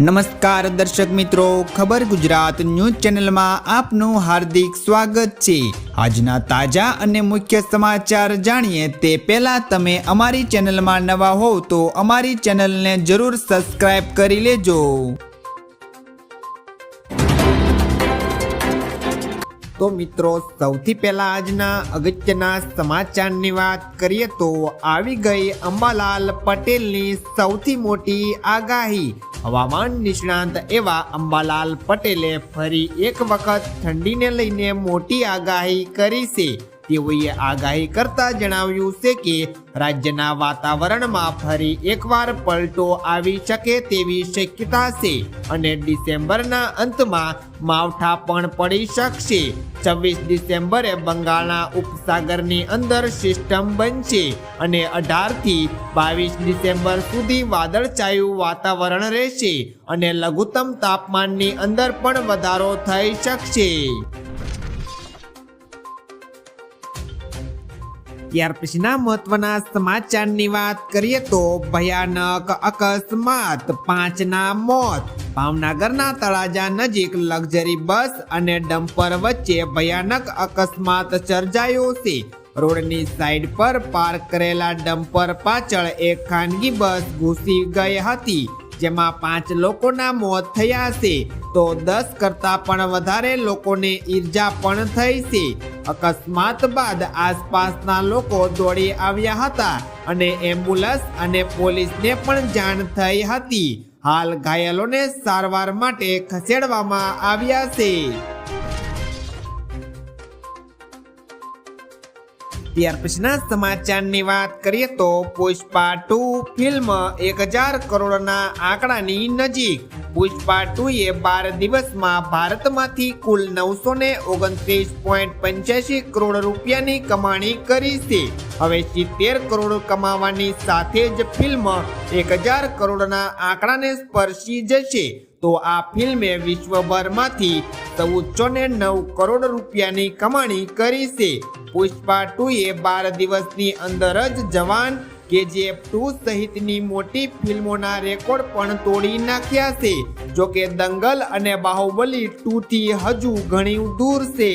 નમસ્કાર દર્શક મિત્રો, ખબર ગુજરાત ન્યૂઝ ચેનલમાં આપનું હાર્દિક સ્વાગત છે. આજના તાજા અને મુખ્ય સમાચાર જાણીએ તે પહેલા તમે અમારી ચેનલમાં નવા હોવ તો અમારી ચેનલને જરૂર સબસ્ક્રાઇબ કરી લેજો. તો મિત્રો, સૌથી પહેલા આજના અગત્યના સમાચારની વાત કરીએ તો આવી ગઈ અંબાલાલ પટેલની સૌથી મોટી આગાહી. હવામાન નિષ્ણાંત એવા અંબાલાલ પટેલે ફરી એક વખત ઠંડીને લઈને મોટી આગાહી કરી છે. તેઓએ આગાહી કરતા જણાવ્યું છે કે રાજ્યના વાતાવરણમાં ફરી એકવાર પલટો આવી શકે તેવી શક્યતા છે અને ડિસેમ્બરના અંતમાં માવઠા પણ પડી શકશે. છવ્વીસ ડિસેમ્બરે બંગાળના ઉપસાગરની અંદર સિસ્ટમ બનશે અને અઢારથી બાવીસ ડિસેમ્બર સુધી વાદળછાયું વાતાવરણ રહેશે અને લઘુત્તમ તાપમાનની અંદર પણ વધારો થઈ શકશે. ત્યાર પછીના મહત્વના સમાચારની વાત કરીએ તો ભયાનક અકસ્માત, પાંચના મોત, ભાવનગરના તળાજા નજીક લક્ઝરી બસ અને ડમ્પર વચ્ચે ભયાનક અકસ્માત સર્જાયો છે. રોડની સાઈડ પર પાર્ક કરેલા ડમ્પર પાછળ એક ખાનગી બસ ઘૂસી ગઈ હતી. જેમાં પાંચ લોકોના મોત થયા છે, તો દસ કરતા પણ વધારે લોકોને ઈજા પણ થઈ છે. અકસ્માત બાદ આસપાસના લોકો દોડી આવ્યા હતા અને એમ્બ્યુલન્સ અને પોલીસને પણ જાણ થઈ હતી. હાલ ઘાયલોને સારવાર માટે ખસેડવામાં આવ્યા છે. ત્યાર પછીના સમાચારની વાત કરીએ તો પુષ્પા ટુ ફિલ્મ એક હજાર કરોડના આંકડાની નજીક. પુષ્પા ટુ એ બાર દિવસમાં ભારતમાંથી કુલ નવસો ને ઓગણત્રીસ પોઈન્ટ પંચ્યાસી કરોડ રૂપિયાની કમાણી કરી છે. હવે સિત્તેર કરોડ કમાવાની સાથે જ ફિલ્મ એક હજાર કરોડના આંકડાને સ્પર્શી જશે. તો આ ફિલ્મે વિશ્વભરમાંથી ચૌદસો ને નવ કરોડ રૂપિયાની કમાણી કરી છે. પુષ્પા ટુ એ બાર દિવસની અંદર જ જવાન કેજીએફ ટુ સહિતની મોટી ફિલ્મોના રેકોર્ડ પણ તોડી નાખ્યા છે. જોકે દંગલ અને બાહુબલી ટુ થી હજુ ઘણી દૂર છે.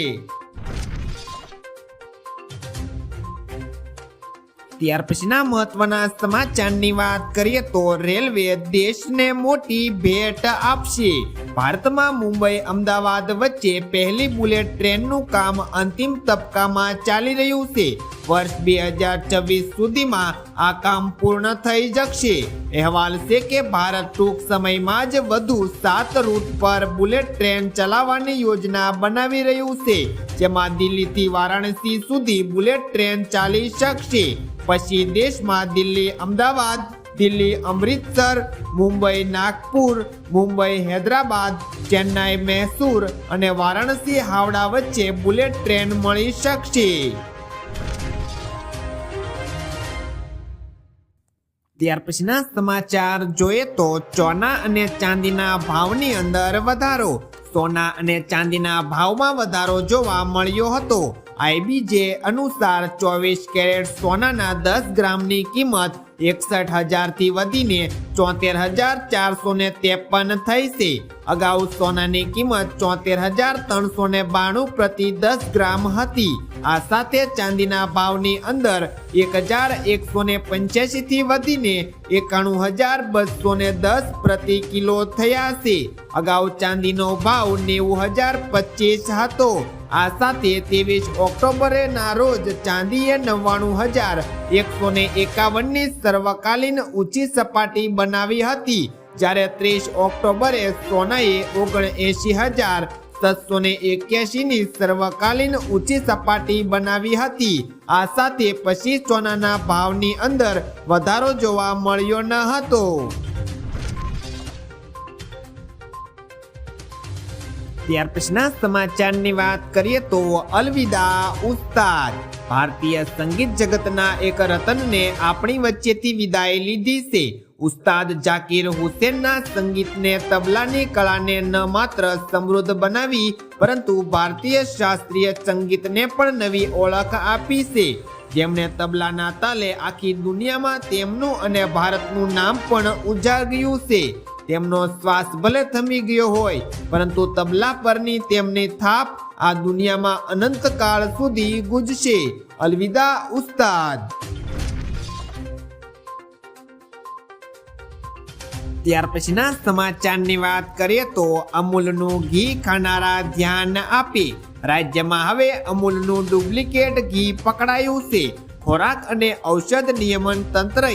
ત્યાર પછીના મહત્વના સમાચારની વાત કરીએ તો રેલવે દેશને મોટી ભેટ આપશે. ભારતમાં મુંબઈ, અમદાવાદ વચ્ચે પહેલી બુલેટ ટ્રેનનું કામ અંતિમ તબક્કામાં ચાલી રહ્યું છે. વર્ષ બે હજાર છવ્વીસ સુધીમાં આ કામ પૂર્ણ થઈ જશે અહેવાલ છે કે ભારત ટૂંક સમયમાં જ વધુ સાત રૂટ પર બુલેટ ટ્રેન ચલાવવાની યોજના બનાવી રહ્યું છે, જેમાં દિલ્હીથી વારાણસી સુધી બુલેટ ટ્રેન ચાલી શકશે. પછી દેશમાં દિલ્હી, અમદાવાદ, દિલ્હી, અમૃતસર, મુંબઈ, નાગપુર, મુંબઈ, હૈદરાબાદ, ચેન્નાઈ, મૈસૂર અને વારાણસી, હાવડા વચ્ચે બુલેટ ટ્રેન મળી શકશે. ત્યાર પછીના સમાચાર જોઈએ તો ચોના અને ચાંદીના ભાવની અંદર વધારો. સોના અને ચાંદીના ભાવમાં વધારો જોવા મળ્યો હતો. આઈબીજે અનુસાર ચોવીસ કેરેટ સોનાના દસ ગ્રામની કિંમત એકસઠ હજારથી વધીને ચોતેર હજાર ચારસો ને ત્રેપન થઈ છે. અગાઉ સોનાની કિંમત ચોતેર હજાર ત્રણસો ને બાણું પ્રતિ દસ ગ્રામ હતી. આ સાથે ચાંદીના ભાવની અંદર એક હજાર એકસો ને પંચ્યાસી થી વધીને એકાણું હજાર બસો ને દસ પ્રતિ કિલો થયા છે. અગાઉ ચાંદીનો ભાવ નેવું હજાર પચીસ હતો. આ સાથે ત્રેવીસ ઓક્ટોબરે ના રોજ ચાંદીએ નવ્વાણું હજાર એકસો ને એકાવનની સર્વકાલીન ઊંચી સપાટી બનાવી હતી. જ્યારે ત્રીસ ઓક્ટોબરે સોનાએ ઓગણએંશી હજાર સાતસો ને એક્યાસીની સર્વકાલીન ઊંચી સપાટી બનાવી હતી. આ સાથે પછી સોનાના ભાવની અંદર વધારો જોવા મળ્યો ન હતો. ત્યાર પછીના સમાચારની વાત કરીએ તો અલવિદા ઉસ્તાદ. ભારતીય સંગીત જગતના એક રતનને આપણી વચ્ચેથી વિદાય લીધી છે. ઉસ્તાદ જાકીર હુસેનના સંગીતને, તબલાની કળાને ન માત્ર સમૃદ્ધ બનાવી, પરંતુ ભારતીય શાસ્ત્રીય સંગીતને પણ નવી ઓળખ આપી છે. જેમણે તબલાના તાલે આખી દુનિયામાં તેમનું અને ભારતનું નામ પણ ઉજાગ્યું છે. તેમનો શ્વાસ ભલે થમી ગયો હોય, પરંતુ તબલા પરની તેમની થાપ આ દુનિયામાં અનંતકાળ સુધી ગુજશે. અલવિદા ઉસ્તાદ. ત્યાર પછીના સમાચારની વાત કરીએ તો અમૂલનું ઘી ખાનારા ધ્યાન આપે. રાજ્યમાં હવે અમૂલનું ડુપ્લિકેટ ઘી પકડાયું છે. ખોરાક અને ઔષધ નિયમન તંત્રએ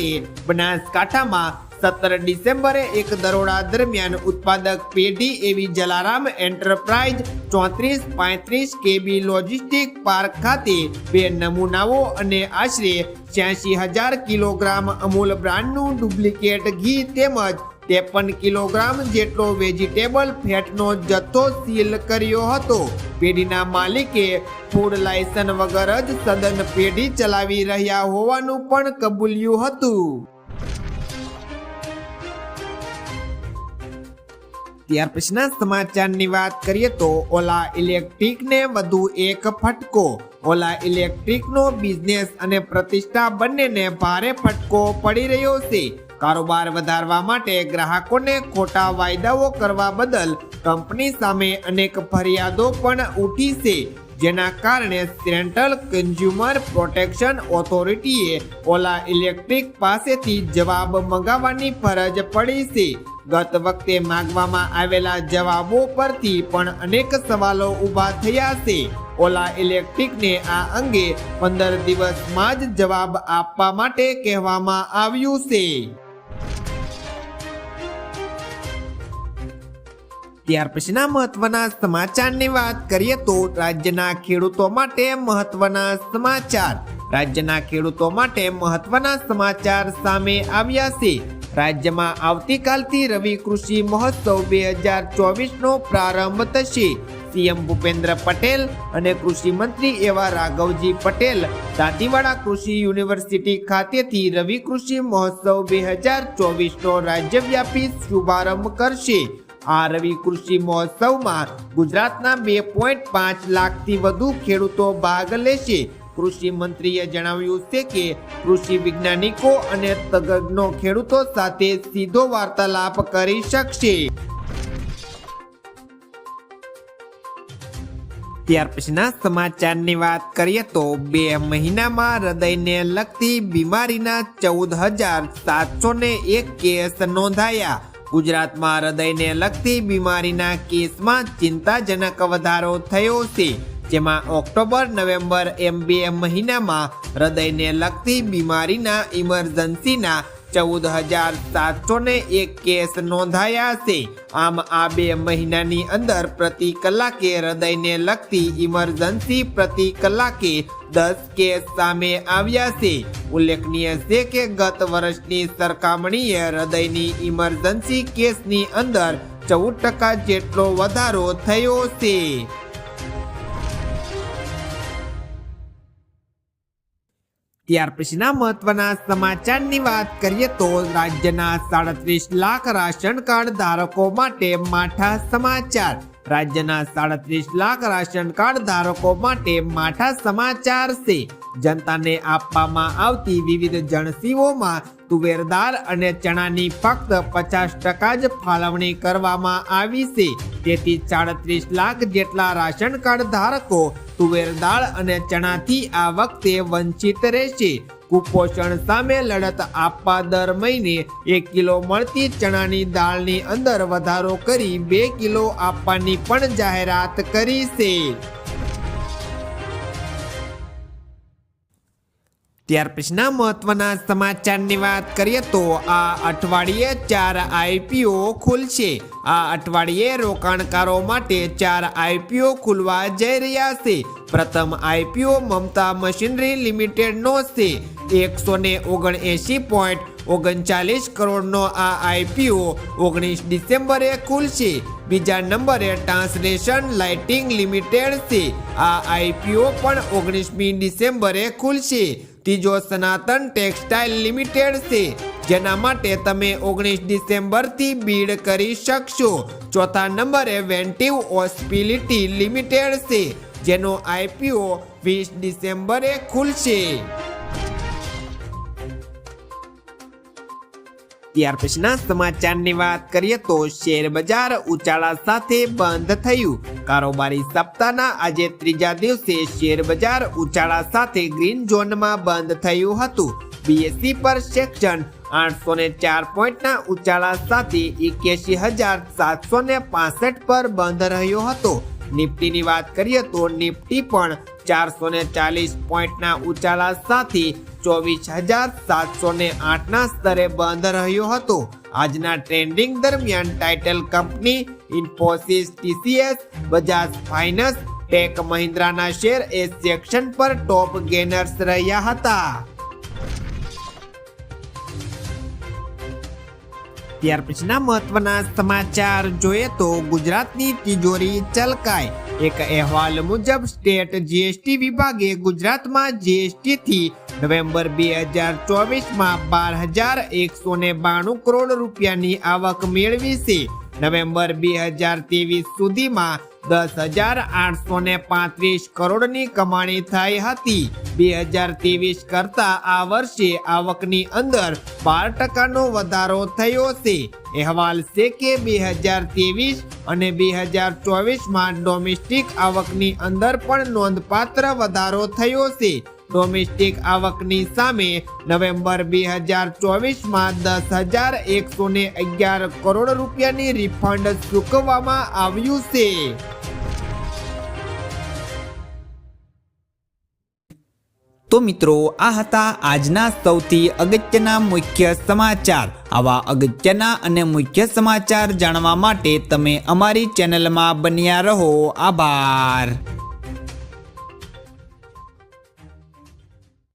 બનાસકાંઠામાં સત્તર ડિસેમ્બરે એક દરોડા દરમિયાન ઉત્પાદક પેઢી એવી જલારામ એન્ટરપ્રાઇઝ ચોત્રીસ પાંત્રીસ કેબી લોજિસ્ટિક પાર્ક ખાતે બે નમૂનાઓ અને આશરે છ્યાસી હજાર કિલોગ્રામ અમૂલ બ્રાન્ડનું ડુપ્લિકેટ ઘી તેમજ ત્રેપન કિલોગ્રામ જેટલો વેજીટેબલ ફેટનો જથ્થો સીલ કર્યો હતો. પેઢીના માલિકે ફૂડ લાયસન્સ વગર જ સદન પેઢી ચલાવી રહ્યા હોવાનું પણ કબૂલ્યું હતું. ત્યાર પછીના સમાચારની વાત કરીએ તો ઓલા ઇલેક્ટ્રિકને વધુ એક ફટકો. ઓલા ઇલેક્ટ્રિકનો બિઝનેસ અને પ્રતિષ્ઠા બંનેને ભારે ફટકો પડી રહ્યો છે. કારોબાર વધારવા માટે ગ્રાહકોને ખોટા વાયદાઓ કરવા બદલ કંપની સામે અનેક ફરિયાદો પણ ઉઠી છે. જેના કારણે સેન્ટ્રલ કન્ઝ્યુમર પ્રોટેક્શન ઓથોરિટીએ ઓલા ઇલેક્ટ્રિક પાસેથી જવાબ મંગાવવાની ફરજ પડી છે. ગત વખતે માગવામાં આવેલા જવાબો પરથી પણ અનેક સવાલો ઊભા થયા છે. ઓલા ઇલેક્ટ્રિકને આ અંગે પંદર દિવસમાં જ જવાબ આપવા માટે કહેવામાં આવ્યું છે. ત્યાર પછીના મહત્વના સમાચારની વાત કરીએ તો રાજ્યના ખેડૂતો માટે મહત્વના સમાચાર. રાજ્યના ખેડૂતો માટે મહત્વના સમાચાર સામે આવ્યા છે. રાજ્યમાં આવતીકાલથી રવિ કૃષિ મહોત્સવ બે હજાર ચોવીસનો પ્રારંભ થશે. સીએમ ભૂપેન્દ્ર પટેલ અને કૃષિ મંત્રી એવા રાઘવજી પટેલ દાંતીવાડા કૃષિ યુનિવર્સિટી ખાતેથી રવિ કૃષિ મહોત્સવ બે હજાર ચોવીસનો રાજ્યવ્યાપી શુભારંભ કરશે. આ રવિ કૃષિ મહોત્સવમાં ગુજરાતના બે પોઈન્ટ પાંચ લાખથી વધુ ખેડૂતો ભાગ લેશે. કૃષિ મંત્રીએ જણાવ્યું છે કે કૃષિ વૈજ્ઞાનિકો અને તજજ્ઞો ખેડૂતો સાથે સીધો વાર્તાલાપ કરી શકશે. ત્યાર પછીના સમાચારની વાત કરીએ તો બે મહિનામાં હૃદયને લગતી બીમારીના ચૌદ હજાર સાતસો ને એક કેસ નોંધાયા. ગુજરાતમાં હૃદયને લગતી બીમારીના કેસમાં ચિંતાજનક વધારો થયો છે. જેમાં ઓક્ટોબર, નવેમ્બર એમ બે મહિનામાં હૃદયને લગતી બીમારીના ઇમરજન્સીના ચૌદ હજાર સાતસો ને એક કેસ નોંધાયા છે. આમ આ બે મહિનાની અંદર પ્રતિ કલાકે હૃદયને લગતી ઇમરજન્સી પ્રતિ કલાકે દસ કેસ સામે આવ્યા છે. ઉલ્લેખનીય છે કે ગત વર્ષની સરખામણીએ હૃદયની ઇમરજન્સી કેસની અંદર ચૌદ ટકા જેટલો વધારો થયો છે. ત્યાર પછીના મહત્વના સમાચારની વાત કરીએ તો રાજ્યના સાડત્રીસ લાખ રાશન કાર્ડ ધારકો માટે માઠા સમાચાર. રાજ્યના સાડત્રીસ લાખ રાશન કાર્ડ ધારકો માટે માઠા સમાચાર છે. જનતાને આપવામાં આવતી વિવિધ જણસીઓમાં તુવેર દાળ અને ચણાની ફક્ત પચાસ ટકા જ ફાળવણી કરવામાં આવી છે. તેથી સાડત્રીસ લાખ જેટલા રાશન કાર્ડ ધારકો તુવેર દાળ અને ચણાથી આ વખતે વંચિત રહેશે. કુપોષણ સામે લડત આપવા દર મહિને એક કિલો મળતી ચણાની દાળની અંદર વધારો કરી બે કિલો આપવાની પણ જાહેરાત કરી છે. ત્યાર પછીના મહત્વના સમાચારની વાત કરીએ તો આ અઠવાડિયે ચાર આઈપીઓ ખુલશે. આ અઠવાડિયે રોકાણકારો માટે ચાર આઈપીઓ ખુલવા જઈ રહ્યા છે. પ્રથમ આઈપીઓ મમતા મશીનરી લિમિટેડનો છે. એકસો ને ઓગણએંશી પોઈન્ટ ઓગણચાલીસ કરોડનો આ આઈપીઓ ઓગણીસ ડિસેમ્બરે ખુલશે. બીજા નંબરે ટ્રાન્સલેશન લાઇટિંગ લિમિટેડ છે. આ આઈપીઓ પણ ઓગણીસમી ડિસેમ્બરે ખુલશે. ત્રીજો સનાતન ટેક્સટાઇલ લિમિટેડ છે. જેના માટે તમે ઓગણીસ ડિસેમ્બરથી બીડ કરી શકશો. ચોથા નંબરે વેન્ટિવ હોસ્પિલિટી લિમિટેડ છે. જેનો આઈપીઓ વીસ ડિસેમ્બરે ખુલશે. ત્યાર પછીના સમાચારની વાત કરીએ તો શેર બજાર ઉચાળા સાથે બંધ થયું. કારોબારી સપ્તાહના આજે ત્રીજા દિવસે શેર બજાર ઉચાળા સાથે ગ્રીન ઝોનમાં બંધ થયું હતું. બીએસસી પર સેક્શન આઠસો ને ચાર પોઈન્ટના ઉચાળા સાથે એક્યાસી હજાર સાતસો ને પાસઠ પર બંધ રહ્યો હતો. નિફ્ટીની વાત કરીએ તો નિફ્ટી પણ ચારસો ને ચાલીસ પોઈન્ટના ઉચાળા સાથે ચોવીસ હજાર સાતસો ને આઠના સ્તરે બંધ રહ્યો હતો. આજના ટ્રેન્ડિંગ દરમિયાન title company Infosys TCS, Bajaj finance, tech મહિન્દ્રાના share A section પર ટોપ ગેનર્સ રહ્યા હતા. ત્યાર પછીના મહત્વના સમાચાર જોઈએ તો ગુજરાતની તિજોરી ચલકાય. એક અહેવાલ મુજબ સ્ટેટ જીએસટી વિભાગે ગુજરાતમાં જીએસટી થી નવેમ્બર બે હજાર ચોવીસમાં બાર હજાર એકસો ને બાણું કરોડ રૂપિયાની આવક મેળવી છે. નવેમ્બર બે હજાર ત્રેવીસ સુધીમાં દસ હજાર આઠસો ને પાંત્રીસ કરોડની કમાણી થઈ હતી. બે હજાર ત્રેવીસ કરતા આ વર્ષે આવકની અંદર બાર ટકાનો વધારો થયો છે. અહેવાલ છે કે બે હજાર ત્રેવીસ અને બે હજાર ચોવીસમાં ડોમેસ્ટિક આવકની અંદર પણ નોંધપાત્ર વધારો થયો છે. ડોમેસ્ટિક આવકની સામે નવેમ્બર બે હજાર ચોવીસમાં દસ હજાર એકસો ને અગિયાર કરોડ રૂપિયાની રિફંડ ચૂકવવામાં આવ્યું છે. તો મિત્રો, આ હતા આજના સૌથી અગત્યના મુખ્ય સમાચાર. આવા અગત્યના અને મુખ્ય સમાચાર જાણવા માટે તમે અમારી ચેનલમાં બન્યા રહો. આભાર.